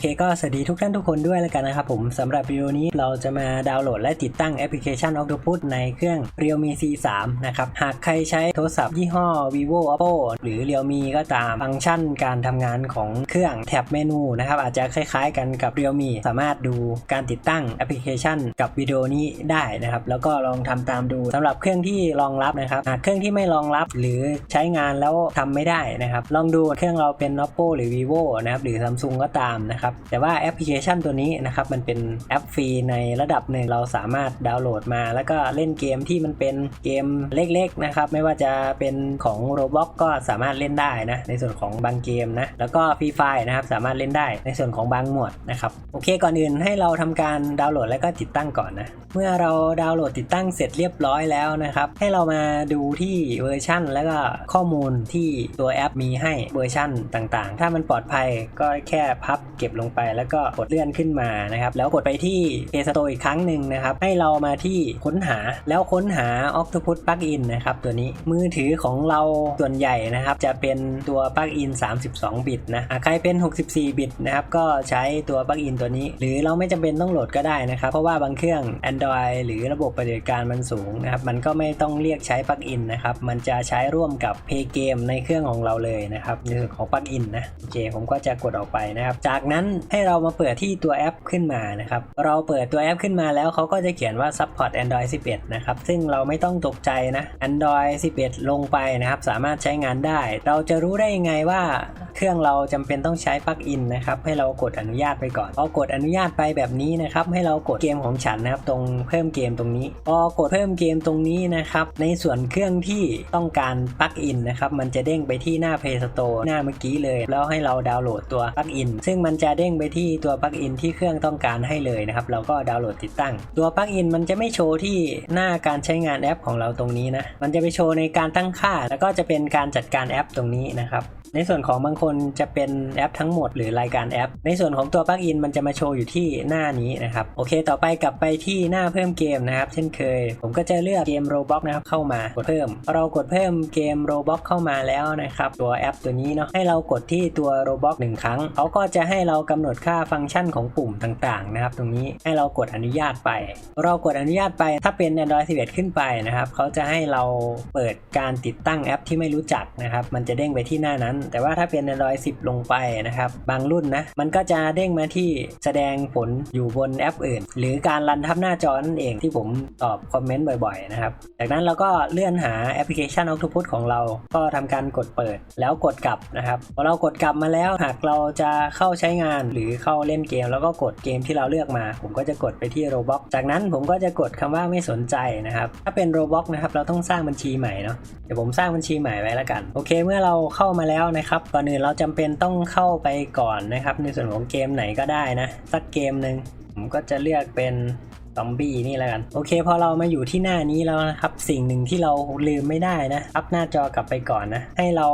เคก็สวัสดีทุกท่านทุกคนด้วยแล้วกันนะครับผมสำหรับวิดีโอนี้เราจะมาดาวน์โหลดและติดตั้งแอปพลิเคชัน Octopus ในเครื่อง Realme C3 นะครับหากใครใช้โทรศัพท์ยี่ห้อ vivo oppo หรือ Realme ก็ตามฟังก์ชันการทำงานของเครื่องแท็บเมนูนะครับอาจจะคล้ายๆกันกับ Realme สามารถดูการติดตั้งแอปพลิเคชัน กับวิดีโอนี้ได้นะครับแล้วก็ลองทำตามดูสำหรับเครื่องที่รองรับนะครับหากเครื่องที่ไม่รองรับหรือใช้งานแล้วทำไม่ได้นะครับลองดูเครื่องเราเป็น oppo หรือ vivo นะครับหรือ samsung ก็ตามนะครับแต่ว่าแอปพลิเคชันตัวนี้นะครับมันเป็นแอปฟรีในระดับหนึ่งเราสามารถดาวน์โหลดมา แล้วก็เล่นเกมที่มันเป็นเกมเล็กๆนะครับไม่ว่าจะเป็นของ Roblox ก็สามารถเล่นได้นะในส่วนของบางเกมนะแล้วก็ฟรีไฟนะครับสามารถเล่นได้ในส่วนของบางหมวดนะครับโอเคก่อนอื่นให้เราทำการดาวน์โหลดแล้วก็ติดตั้งก่อนนะเมื่อเราดาวน์โหลดติดตั้งเสร็จเรียบร้อยแล้วนะครับให้เรามาดูที่เวอร์ชั่น แล้วก็ข้อมูลที่ตัวแอปมีให้เวอร์ชั่นต่างๆ ถ้ามันปลอดภัยก็แค่พับเก็บลงไป แล้วก็กดเลื่อนขึ้นมานะครับ แล้วกดไปที่ Play Store อีกครั้งหนึ่งนะครับ ให้เรามาที่ค้นหาแล้วค้นหา Octopus Plugin นะครับ ตัวนี้มือถือของเราส่วนใหญ่นะครับ จะเป็นตัว Plugin 32 บิตนะใครเป็น 64 บิตนะครับ ก็ใช้ตัว Plugin ตัวนี้ หรือเราไม่จำเป็นต้องโหลดก็ได้นะครับ เพราะว่าบางเครื่อง Android หรือระบบปฏิบัติการมันสูงนะครับ มันก็ไม่ต้องเรียกใช้ Plugin นะครับ มันจะใช้ร่วมกับ Play Game ในเครื่องของเราเลยนะครับในส่วนของ Plugin นะโอเคผมก็จะกดออกไปนะครับ จากนั้นให้เรามาเปิดที่ตัวแอปขึ้นมานะครับ เราเปิดตัวแอปขึ้นมาแล้วเขาก็จะเขียนว่า support Android 11 นะครับ ซึ่งเราไม่ต้องตกใจนะ Android 11 ลงไปนะครับ สามารถใช้งานได้ เราจะรู้ได้ยังไงว่า เครื่องเราจำเป็นต้องใช้ปลั๊กอินนะครับให้เรากดอนุญาตไปก่อนพอกดอนุญาตไปแบบนี้นะครับให้เรากดเกมของฉันนะครับตรงเพิ่มเกมตรงนี้พอกดเพิ่มเกมตรงนี้นะครับในส่วนเครื่องที่ต้องการปลั๊กอินนะครับมันจะเด้งไปที่หน้า Play Store หน้าเมื่อกี้เลย แล้วให้เราดาวน์โหลดตัวปลั๊กอินซึ่งมันจะเด้งไปที่ตัวปลั๊กอินที่เครื่องต้องการให้เลยนะครับเราก็ดาวน์โหลดติดตั้ง ตัวปลั๊กอินมันจะไม่โชว์ที่หน้าการใช้งานแอปของเราตรงนี้นะมันจะไปโชว์ในการตั้งค่า แล้วก็จะเป็นการจัดการแอปตรงนี้นะครับ ในส่วนของบางคนจะเป็นแอปทั้งหมดหรือรายการแอป ในส่วนของตัวปลั๊กอินมันจะมาโชว์อยู่ที่หน้านี้นะครับ โอเค ต่อไปกลับไปที่หน้าเพิ่มเกมนะครับ เช่นเคย ผมก็จะเลือกเกม Roblox นะครับเข้ามากดเพิ่ม เรากดเพิ่มเกม Roblox เข้ามาแล้วนะครับตัวแอปตัวนี้เนาะให้เรากดที่ตัว Roblox หนึ่งครั้งเขาก็จะให้เรากำหนดค่าฟังก์ชันของปุ่มต่างๆนะครับ ตรงนี้ให้เรากดอนุญาตไป เรากดอนุญาตไปถ้าเป็น Android 11 ขึ้นไปนะครับเขาจะให้เราเปิดการติดตั้งแอปที่ไม่รู้จักนะครับ มันจะเด้งไปที่หน้านั้นแต่ว่าถ้าเป็น Android 10 ลงไปนะครับ บางรุ่นนะ มันก็จะเด้งมาที่แสดงผลอยู่บนแอปอื่น หรือการรันทับหน้าจอนั่นเองที่ผมตอบคอมเมนต์บ่อย ๆ นะครับ จากนั้นเราก็เลื่อนหาแอปพลิเคชัน Octopus ของเรา ก็ทำการกดเปิดแล้วกดกลับนะครับพอเรากดกลับมาแล้วหากเราจะเข้าใช้งานหรือเข้าเล่นเกม แล้วก็กดเกมที่เราเลือกมา ผมก็จะกดไปที่ Roblox จากนั้นผมก็จะกดคำว่าไม่สนใจนะครับถ้าเป็น Roblox นะครับเราต้องสร้างบัญชีใหม่เนาะเดี๋ยวผมสร้างบัญชีใหม่ไว้แล้วกัน โอเค เมื่อเราเข้ามาแล้วนะครับ ก่อนอื่นเราจำเป็นต้องเข้าไปก่อนนะครับ ในส่วนของเกมไหนก็ได้นะ สักเกมหนึ่งผมก็จะเลือกเป็น ซอมบี้นี่แล้วกัน โอเคพอเรามาอยู่ที่หน้านี้แล้วนะครับ สิ่งหนึ่งที่เราลืมไม่ได้นะอัพหน้าจอกลับไปก่อนนะ ให้เรา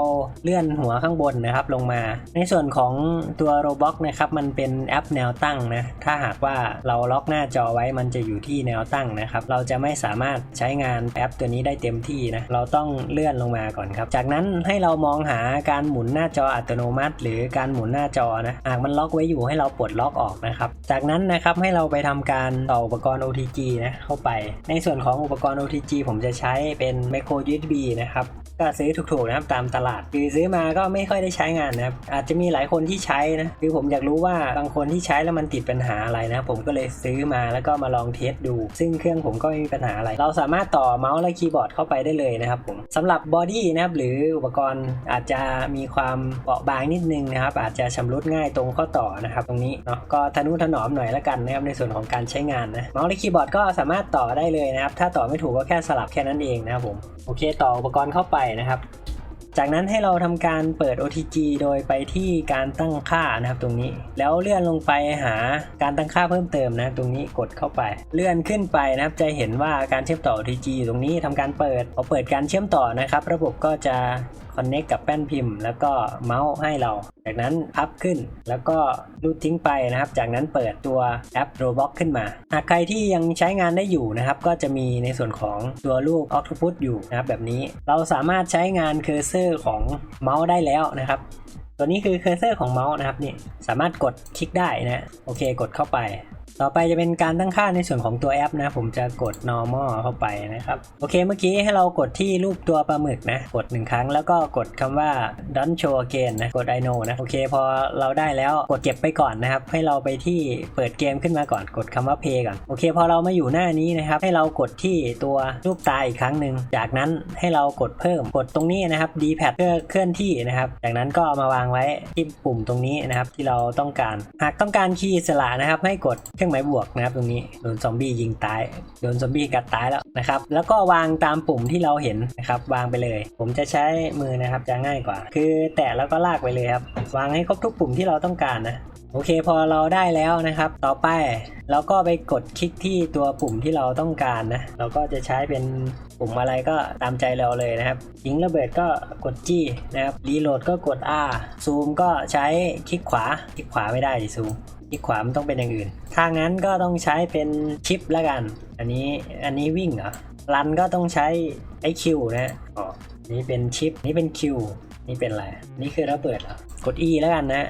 เลื่อนหัวข้างบนนะครับลงมา ในส่วนของตัว Roblox นะครับ มันเป็นแอปแนวตั้งนะ ถ้าหากว่าเราล็อกหน้าจอไว้มันจะอยู่ที่แนวตั้งนะครับ เราจะไม่สามารถใช้งานแอปตัวนี้ได้เต็มที่นะ เราต้องเลื่อนลงมาก่อนครับ จากนั้นให้เรามองหาการหมุนหน้าจออัตโนมัติ หรือการหมุนหน้าจอนะ หากมันล็อกไว้อยู่ให้เราปลดล็อกออกนะครับ จากนั้นนะครับให้เราไปทำการต่ออุปกรรณ์ OTG นะเข้าไป ในส่วนของอุปกรณ์ OTG ผมจะใช้เป็น micro USB นะครับ ก็ซื้อถูกๆนะครับตามตลาดคือซื้อมาก็ไม่ค่อยได้ใช้งานนะครับอาจจะมีหลายคนที่ใช้นะคือผมอยากรู้ว่าบางคนที่ใช้แล้วมันติดปัญหาอะไรนะผมก็เลยซื้อมาแล้วก็มาลองเทสดู ซึ่งเครื่องผมก็ไม่มีปัญหาอะไร เราสามารถต่อเมาส์และคีย์บอร์ดเข้าไปได้เลยนะครับผมสำหรับบอดี้นะครับหรืออุปกรณ์อาจจะมีความเปราะบางนิดนึงนะครับอาจจะชำรุดง่ายตรงข้อต่อนะครับตรงนี้เนาะก็ทนุถนอมหน่อยละกันนะครับในส่วนของการใช้งานนะเมาส์และคีย์บอร์ดก็สามารถต่อได้เลยนะครับถ้าต่อไม่ถูกก็แค่สลับแค่นั้นเองนะครับผม โอเคต่ออุปกรณ์เข้าไปนะครับ จากนั้นให้เราทำการเปิด OTG โดยไปที่การตั้งค่านะครับตรงนี้ แล้วเลื่อนลงไปหาการตั้งค่าเพิ่มเติมนะตรงนี้กดเข้าไป เลื่อนขึ้นไปนะครับจะเห็นว่าการเชื่อมต่อ OTG อยู่ตรงนี้ทำการเปิดพอเปิดการเชื่อมต่อนะครับ ระบบก็จะ คอนเน c t กับแป้นพิมพ์ แล้วก็เมาส์ให้เรา จากนั้นพับขึ้น แล้วก็รูดทิ้งไปนะครับ จากนั้นเปิดตัวแอป Roblox ขึ้นมา หากใครที่ยังใช้งานได้อยู่นะครับ ก็จะมีในส่วนของตัวรูป Octopus อยู่นะครับแบบนี้ เราสามารถใช้งานเคอร์เซอร์ของเมาส์ได้แล้วนะครับตัวนี้คือเคอร์เซอร์ของเมาส์นะครับนี่สามารถกดคลิกได้นะโอเคกดเข้าไป ต่อไปจะเป็นการตั้งค่าในส่วนของตัวแอปนะ ผมจะกด normal เข้าไปนะครับ โอเคเมื่อกี้ให้เรากดที่รูปตัวปลาหมึกนะ กดหนึ่งครั้งแล้วก็กดคำว่า don't show again นะ กด I know นะ โอเคพอเราได้แล้วกดเก็บไปก่อนนะครับ ให้เราไปที่เปิดเกมขึ้นมาก่อน กดคำว่า play ก่อน โอเคพอเรามาอยู่หน้านี้นะครับ ให้เรากดที่ตัวรูปตาอีกครั้งหนึ่ง จากนั้นให้เรากดเพิ่ม กดตรงนี้นะครับ D pad เพื่อเคลื่อนที่นะครับ จากนั้นก็เอามาวางไว้ที่ปุ่มตรงนี้นะครับที่เราต้องการ หากต้องการคีย์สระนะครับให้กดเครื่องหมายบวกนะครับตรงนี้โดนซอมบี้ยิงตายโดนซอมบี้กัดตายแล้วนะครับแล้วก็วางตามปุ่มที่เราเห็นนะครับวางไปเลย ผมจะใช้มือนะครับจะง่ายกว่า คือแตะแล้วก็ลากไปเลยครับวางให้ครบทุกปุ่มที่เราต้องการนะโอเคพอเราได้แล้วนะครับ ต่อไปเราก็ไปกดคลิกที่ตัวปุ่มที่เราต้องการนะ เราก็จะใช้เป็นปุ่มอะไรก็ตามใจเราเลยนะครับยิงระเบิดก็กดจี้นะครับรีโหลดก็กด R ซูมก็ใช้คลิกขวาคลิกขวาไม่ได้ดิซูม ที่ขวามันต้องเป็นอย่างอื่น ถ้างั้นก็ต้องใช้เป็นชิปแล้วกัน อันนี้อันนี้วิ่งเหรอรันก็ต้องใช้ไอคิวนะอ๋อนี่เป็นชิปนี่เป็นคิวนี่เป็นอะไร นี่คือระเบิดเหรอกด E แล้วกันนะ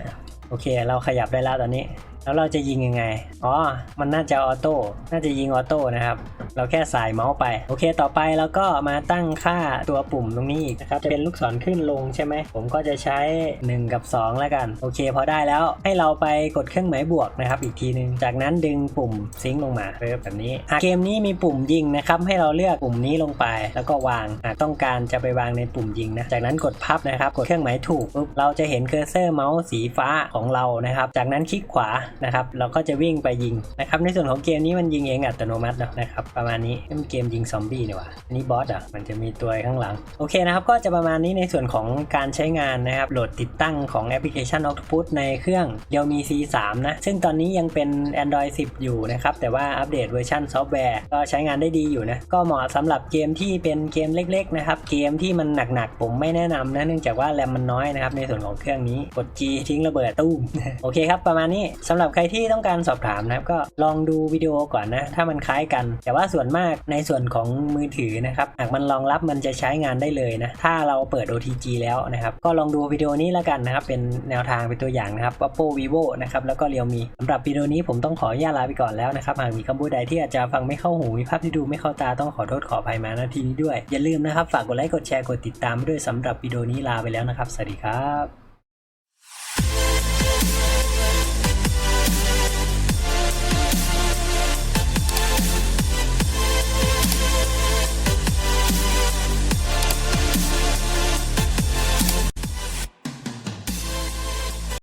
โอเค เราขยับได้แล้วตอนนี้ แล้วเราจะยิงยังไง อ๋อ มันน่าจะออโต้ น่าจะยิงออโต้นะครับ เราแค่สายเมาส์ไป โอเค ต่อไปเราก็มาตั้งค่าตัวปุ่มตรงนี้อีกนะครับ จะเป็นลูกศรขึ้นลงใช่ไหม ผมก็จะใช้ 1 กับ 2 แล้วกัน โอเค พอได้แล้ว ให้เราไปกดเครื่องหมายบวกนะครับ อีกทีหนึงจากนั้นดึงปุ่มซิงค์ลงมาเพิ่มแบบนี้ หากเกมนี้มีปุ่มยิงนะครับ ให้เราเลือกปุ่มนี้ลงไป แล้วก็วาง หากต้องการจะไปวางในปุ่มยิงนะ จากนั้นกดพับนะครับ กดเครื่องหมายถูกปุ๊บ เราจะเห็นเคอร์เซอร์เมาส์สีฟ้าของเรา นะครับ จากนั้นคลิกขวานะครับเราก็จะวิ่งไปยิงนะครับในส่วนของเกมนี้มันยิงเองอัตโนมัตินะนะครับประมาณนี้นี่มันเกมยิงซอมบี้นี่หว่าอันนี้บอสอะมันจะมีตัวข้างหลังโอเคนะครับก็จะประมาณนี้ในส่วนของการใช้งานนะครับโหลดติดตั้งของแอปพลิเคชัน Octopus ในเครื่อง Realme C3 นะซึ่งตอนนี้ยังเป็น Android 10 อยู่นะครับแต่ว่าอัปเดตเวอร์ชันซอฟต์แวร์ก็ใช้งานได้ดีอยู่นะก็เหมาะสำหรับเกมที่เป็นเกมเล็กๆนะครับเกมที่มันหนักๆผมไม่แนะนำนะเนื่องจากว่าแรมมันน้อยนะครับในส่วนของเครื่องนี้กด G ทิ้งระเบิดตุ้มโอเคครับประมาณนี้สำหรับรับใครที่ต้องการสอบถามนะครับ ก็ลองดูวิดีโอก่อนนะ ถ้ามันคล้ายกัน แต่ว่าส่วนมากในส่วนของมือถือนะครับ หากมันรองรับมันจะใช้งานได้เลยนะ ถ้าเราเปิด OTG แล้วนะครับ ก็ลองดูวิดีโอนี้แล้วกันนะครับ เป็นแนวทางเป็นตัวอย่างนะครับ Oppo Vivo นะครับ แล้วก็ Realme สำหรับวิดีโอนี้ผมต้องขออนุญาตลาไปก่อนแล้วนะครับ หากมีคำพูดใดที่อาจจะฟังไม่เข้าหูมีภาพที่ดูไม่เข้าตาต้องขอโทษขออภัยมาณที่นี้ด้วย อย่าลืมนะครับ ฝากกดไลค์ กดแชร์ กดติดตามด้วยสำหรับวิดีโอนี้ลาไปแล้วนะครับ สวัสดีครับ